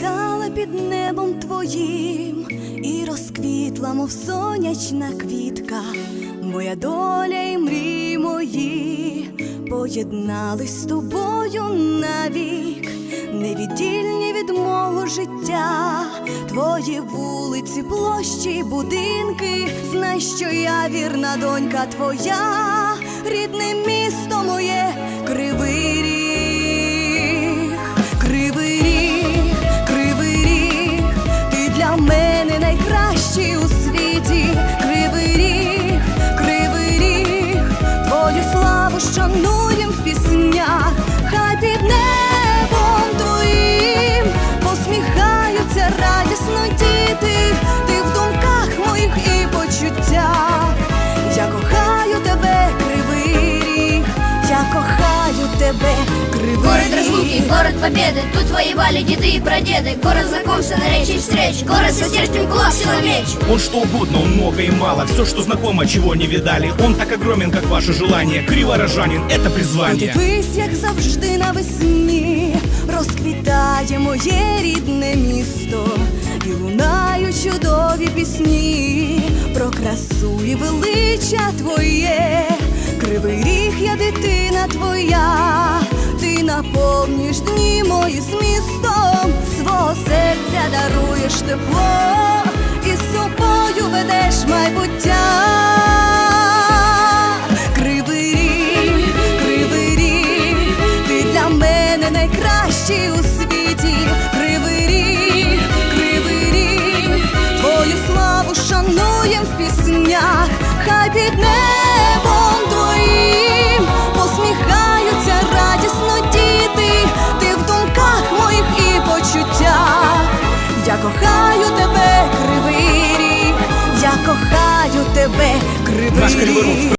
Виросла під небом твоїм і розквітла, мов сонячна квітка, моя доля і мрії мої поєднались з тобою навік, невіддільні від мого життя, твої вулиці, площі, будинки. Знай, що я вірна донька твоя, рідне місто моє, Город разлуки, ріг. город победы Тут воевали деды и прадеды Город знакомства, наречий встреч Город со стержнем кулак, сила меч Он что угодно, он много и мало Все, что знакомо, чего не видали Он так огромен, как ваше желание Криворожанин, это призвание Подивись, як завжди навесні розквітає моє рідне місто, і лунають чудові пісні про красу і велича твоє, кривий ріг, я дитина хай під небом твоїм посміхаються радісно діти, ти в думках моїх і почуттях. Я кохаю тебе, кривий ріг, я кохаю тебе, кривий ріг.